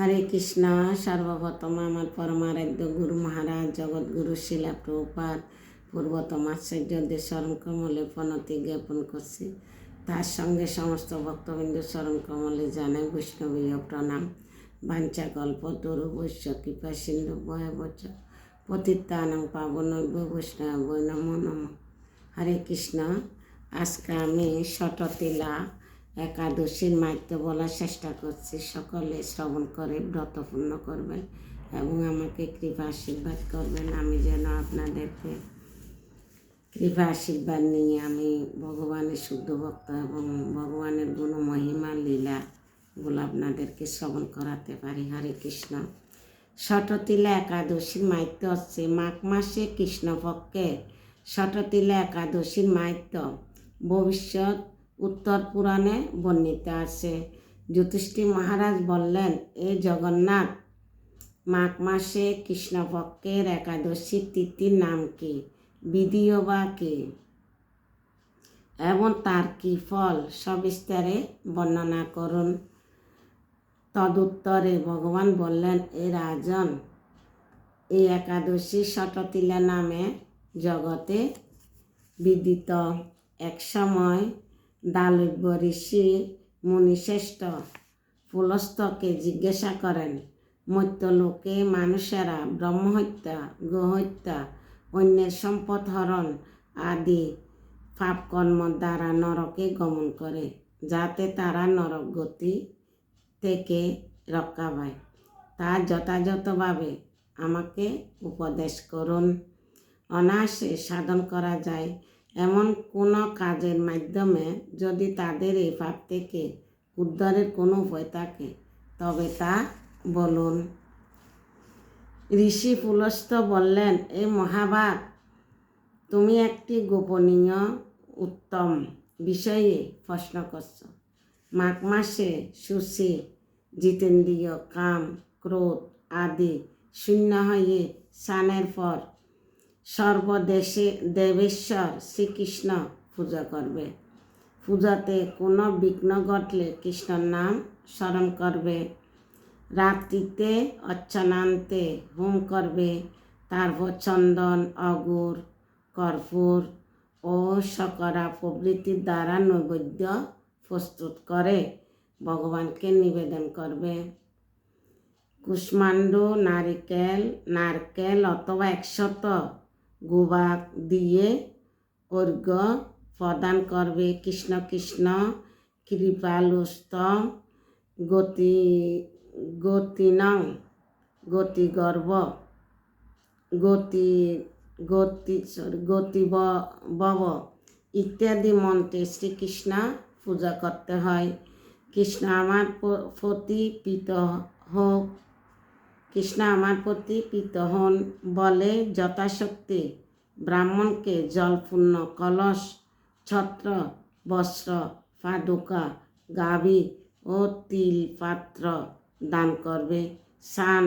হরে কৃষ্ণ, সর্বপ্রথম আমার পরমারাধ্য গুরু মহারাজ জগৎগুরু শিলা প্রভুপাদ, পূর্বতম আশ্চর্যদের স্মরণ কমলে প্রণতি জ্ঞাপন করছি। তার সঙ্গে সমস্ত ভক্তবৃন্দ স্মরণ কমলে জানাই বৈষ্ণবীয় প্রণাম। বাঞ্চা গল্প, তরু বৈশ্য, কৃপা সিন্ধু ভয়বচ পতিতানং পাবনৈব বৈষ্ণব নমো নম। হরে কৃষ্ণ, আজকে আমি শটতিলা একাদশীর মাইত্য বলার চেষ্টা করছি। সকলে শ্রবণ করে ব্রতপূর্ণ করবেন এবং আমাকে কৃপা আশীর্বাদ করবেন। আমি যেন আপনাদেরকে কৃপা আশীর্বাদ নিয়ে আমি ভগবানের শুদ্ধ ভক্ত এবং ভগবানের গুণ, মহিমা লীলাগুলো আপনাদেরকে শ্রবণ করাতে পারি। হরে কৃষ্ণ। শটতিলা একাদশীর মাইত্য হচ্ছে মাঘ মাসে কৃষ্ণপক্ষে শটতিলা একাদশীর মাইত্য ভবিষ্যৎ উত্তর পুরাণে বর্ণিত আছে। যুধিষ্ঠির মহারাজ বললেন, এ জগন্নাথ, মাঘ মাসে কৃষ্ণপক্ষের একাদশী তিথির নাম কি? বিধিও বা কি? এবং তার কি ফল? সবিস্তারে বর্ণনা করুন। তদুত্তরে ভগবান বললেন, এ রাজন, এই একাদশী শটতিলা নামে জগতে বিদিত। এক সময় দালব্য ঋষি মুনিশ্রেষ্ঠ পুলস্তকে জিজ্ঞাসা করেন মত্যলোকে মানুষেরা ব্রহ্মহত্যা, গোহত্যা, অন্যের সম্পদ হরণ আদি পাপকর্ম দ্বারা নরকে গমন করে, যাতে তারা নরক গতি থেকে রক্ষা পায়। তা যথাযথভাবে আমাকে উপদেশ করুন। অনায়াসে সাধন করা যায়। এমন কোনো কাজের মাধ্যমে যদি তাদের এই পাপ থেকে উদ্ধারের কোনো উপায় থাকে, তবে তা বলুন। ঋষি পুলস্ত বললেন এই মহাভাগ, তুমি একটি গোপনীয় উত্তম বিষয়ে প্রশ্ন করছ। মাঘ মাসে সুশি, জিতেন্দ্রীয় কাম, ক্রোধ আদি শূন্য হয়ে স্নানের পর সর্বদেশে দেবেশ্বর শ্রীকৃষ্ণ পূজা করবে। পূজাতে কোনো বিঘ্ন ঘটলে কৃষ্ণর নাম স্মরণ করবে। রাত্রিতে অর্চনান্তে হোম করবে। তারপর চন্দন, অগুর, কর্পূর ও শকরা প্রভৃতির দ্বারা নৈবেদ্য প্রস্তুত করে ভগবানকে নিবেদন করবে। কুষ্মাণ্ড, নারিকেল, নারকেল অথবা একশত গুবাক দিয়ে অর্ঘ্য প্রদান করবে। কৃষ্ণ কৃষ্ণ কৃপালুস্ত গতি গতিনং গতিগর্ভ গতি গতি গতি বব ইত্যাদি মন্ত্রে শ্রীকৃষ্ণ পূজা করতে হয়। কৃষ্ণ আমার প্রতি হোক কৃষ্ণ আমার প্রতি পিত হন বলে যথাশক্তি। ব্রাহ্মণকে জলপূর্ণ কলস, ছত্র, বস্ত্র পাদুকা গাভী ও তিল পাত্র দান করবে। সান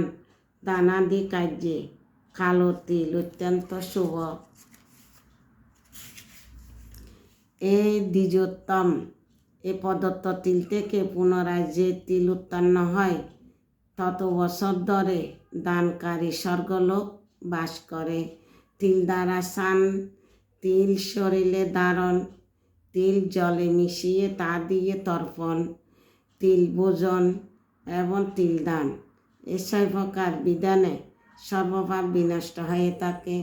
দানাদি কার্যে কালো তিল অত্যন্ত শুভ। এ দ্বিজোত্তম, এ প্রদত্ত তিল থেকে পুনরায় যে তিল উৎপন্ন হয় তত বছর ধরে দানকারী স্বর্গলোক বাস করে। তিল দ্বারা সান, তিল শরীরে ধারণ তিল জলে মিশিয়ে তা দিয়ে তর্পণ, তিল ভোজন এবং তিল দান। এসব প্রকার বিধানে সর্বভাব বিনষ্ট হয়ে থাকে।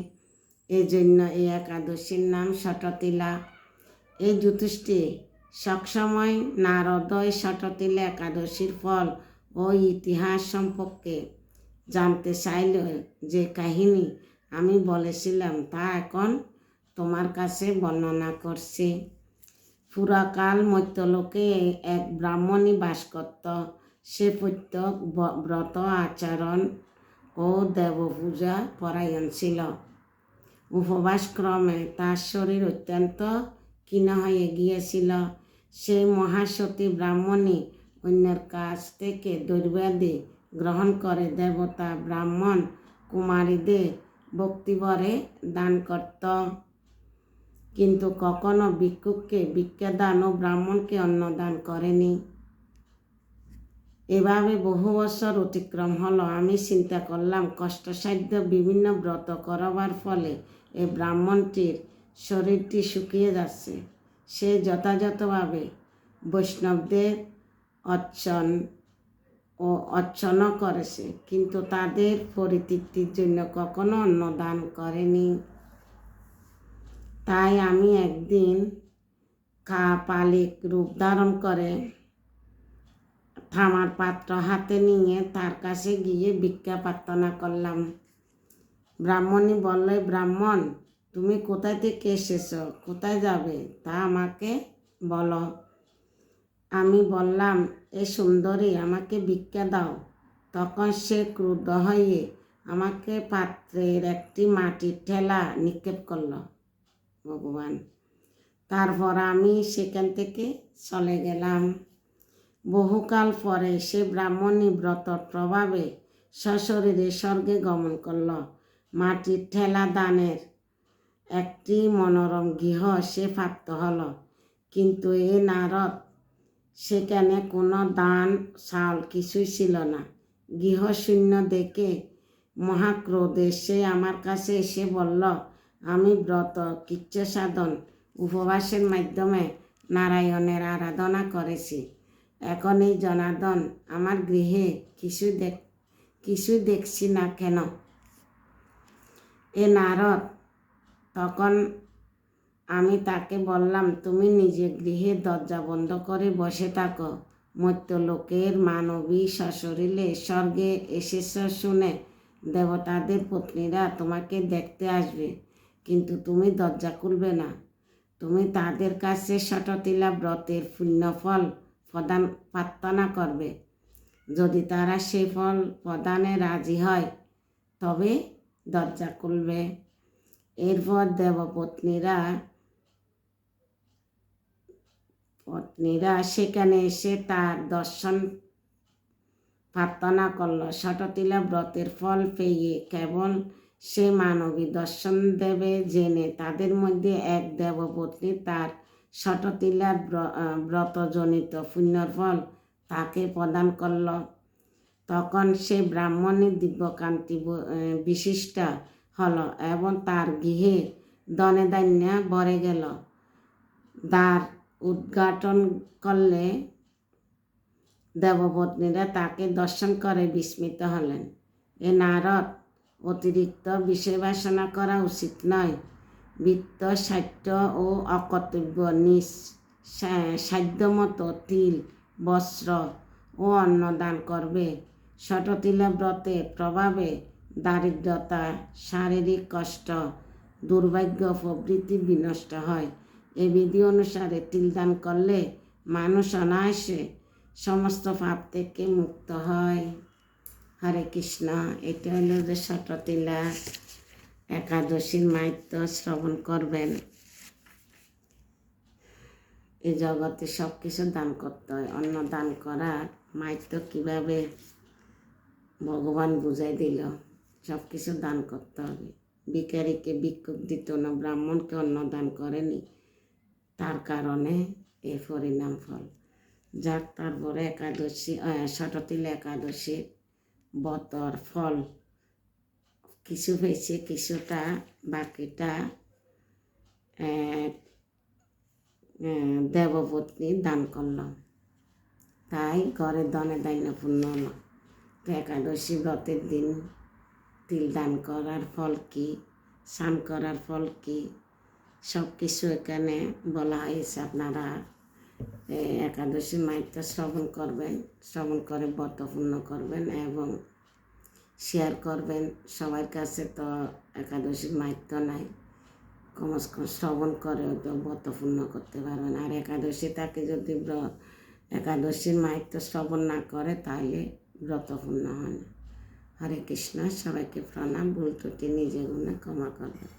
এজন্য এই একাদশীর নাম শটতিলা। এই যুধিষ্ঠি সবসময় নারদয় শটতিলা একাদশীর ফল ও ইতিহাস সম্পর্কে জানতে চাইল যে কাহিনী আমি বলেছিলাম তা এখন তোমার কাছে বর্ণনা করছি। পুরাকাল মধ্যলোকে এক ব্রাহ্মণী বাস করত। সে প্রত্যেক ব্রত আচরণ ও দেবপূজা পরায়ণ ছিল। উপবাসক্রমে তার শরীর অত্যন্ত ক্ষীণ হয়ে গিয়েছিল। সেই মহাসতী ব্রাহ্মণী অন্যের কাছ থেকে দৈর্বাদি গ্রহণ করে দেবতা ব্রাহ্মণ কুমারীদের ভক্তিবরে দান করত। কিন্তু কখনো ভিক্ষুককে ভিক্ষাদান ও ব্রাহ্মণকে অন্নদান করেনি। এভাবে বহু বছর অতিক্রম হলো। আমি চিন্তা করলাম, কষ্টসাধ্য বিভিন্ন ব্রত করবার ফলে এই ব্রাহ্মণটির শরীরটি শুকিয়ে যাচ্ছে। সে যথাযথভাবে বৈষ্ণবদের অর্চন ও অর্চনা করেছে, কিন্তু তাদের পরিতৃপ্তির জন্য কখনো অন্ন দান করেনি। তাই আমি একদিন কা পালিক রূপ ধারণ করে থামার পাত্র হাতে নিয়ে তার কাছে গিয়ে ভিক্ষা প্রার্থনা করলাম। ব্রাহ্মণী বললে, ব্রাহ্মণ, তুমি কোথায় থেকে এসেছ? কোথায় যাবে? তা আমাকে বলো। আমি বললাম, এ সুন্দরী, আমাকে ভিক্ষা দাও। তখন সে ক্রুদ্ধ হয়ে আমাকে পাত্রের একটি মাটির ঠেলা নিক্ষেপ করল, ভগবান, তারপর আমি সেখান থেকে চলে গেলাম। বহুকাল পরে সে ব্রাহ্মণী ব্রতর প্রভাবে সশরীরে স্বর্গে গমন করল। মাটির ঠেলা দানের একটি মনোরম গৃহ সে প্রাপ্ত হল। কিন্তু এ নারদ সেখানে কোনো দান চাল কিছুই ছিল না। গৃহশূন্য দেখে মহাক্রোধে সে আমার কাছে এসে বলল, আমি ব্রত, কিচ্ছ সাধন, উপবাসের মাধ্যমে নারায়ণের আরাধনা করেছি। এখন এই জনার্দন আমার গৃহে কিছু দেখ, কিছু দেখছি না কেন? এ নারদ তখন আমি তাকে বললাম, তুমি নিজে গৃহে দরজা বন্ধ করে বসে থাকো। মর্ত্যলোকের মানবী সশরীরে স্বর্গে এসেছ শুনে দেবতাদের পত্নীরা তোমাকে দেখতে আসবে, কিন্তু তুমি দরজা খুলবে না। তুমি তাদের কাছে শটতিলা ব্রতের পুণ্যফল প্রদান, প্রার্থনা করবে। যদি তারা সেই ফল প্রদানে রাজি হয়, তবে দরজা খুলবে। এরপর দেবপত্নীরা পত্নীরা সেখানে এসে তার দর্শন প্রার্থনা করল। শটতিলা ব্রতের ফল পেয়ে কেবল সে মানবী দর্শন দেবে জেনে তাদের মধ্যে এক দেবপত্নী তার শটতিলার ব্রতজনিত পুণ্যর ফল তাকে প্রদান করল। তখন সে ব্রাহ্মণের দিব্যকান্তি বিশিষ্ট হল এবং তার গৃহে দনে দান্য ভরে গেল। দ্বার উদ্ঘাটন করলে দেবপত্নীরা তাকে দর্শন করে বিস্মিত হলেন। এ নারদ, অতিরিক্ত বিষয় বাসনা করা উচিত নয়। বৃত্ত, সাহিত্য ও অকর্তব্য নিজ সাধ্যমতো তিল, বস্ত্র ও অন্ন দান করবে। শটতিলা ব্রতে প্রভাবে দারিদ্রতা, শারীরিক কষ্ট, দুর্ভাগ্য প্রভৃতি বিনষ্ট হয়। এ বিধি অনুসারে তিল দান করলে মানুষ অনায়াসে সমস্ত পাপ থেকে মুক্ত হয়। হরে কৃষ্ণ, এটা হলো যে শটতিলা একাদশীর মাহিত্য শ্রবণ করবেন। এই জগতে সব কিছু দান করতে হয়। অন্ন দান করার মাহিত্য কীভাবে ভগবান বুঝাই দিল? সব কিছু দান করতে হবে। ভিকারিকে বিক্ষোভ দিত না, ব্রাহ্মণকে অন্ন দান করেনি। তার কারণে এ পরিণাম ফল। যাক, তারপরে একাদশী শটতিল একাদশীর বতর, ফল। কিছু হয়েছে, কিছুটা, বাকিটা দেবপত্নী দান করলাম তাই ঘরে দনে দান্য পূর্ণ হলো। তো একাদশী ব্রতের দিন তিল দান করার ফল কি, স্নান করার ফল কি সব কিছু এখানে বলা হয়েছে আপনারা। একাদশী মাইত্য শ্রবণ করবেন, শ্রবণ করে ব্রতপূর্ণ করবেন এবং শেয়ার করবেন। সবার কাছে তো একাদশীর মাইত্য নাই। কমস কম শ্রবণ করে তো ব্রতপূর্ণ করতে পারবেন। আর একাদশী তাকে যদি একাদশীর মাইত্য শ্রবণ না করে তাহলে ব্রতপূর্ণ হয় না। হরে কৃষ্ণ, সবাইকে প্রণাম, ভুল ত্রুটি নিজে গুণে ক্ষমা করবেন।